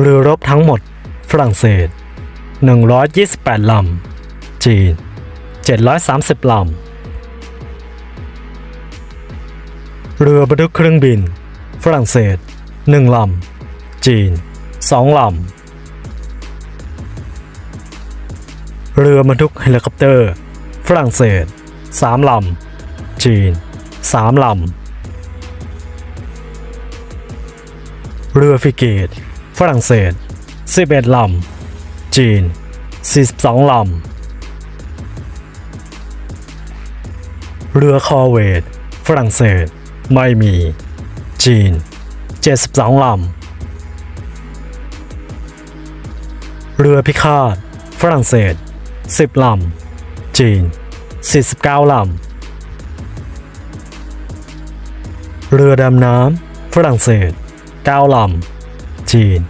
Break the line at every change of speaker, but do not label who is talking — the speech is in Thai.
เรือรบทั้งหมด ฝรั่งเศส 128 ลำ จีน 730 ลำ เรือบรรทุกเครื่องบิน ฝรั่งเศส 1 ลำ จีน 2 ลำ เรือบรรทุกเฮลิคอปเตอร์ ฝรั่งเศส 3 ลำ จีน 3 ลำ เรือฟิเกต รั่งเศส 11 ลำ จีน 42 ลำ เรือคอเวตฝรั่งเศส ไม่มี จีน 72 ลำ เรือพิฆาต ฝรั่งเศส 10 ลำ จีน 49 ลำ เรือดำน้ำ ฝรั่งเศส 9 ลำ จีน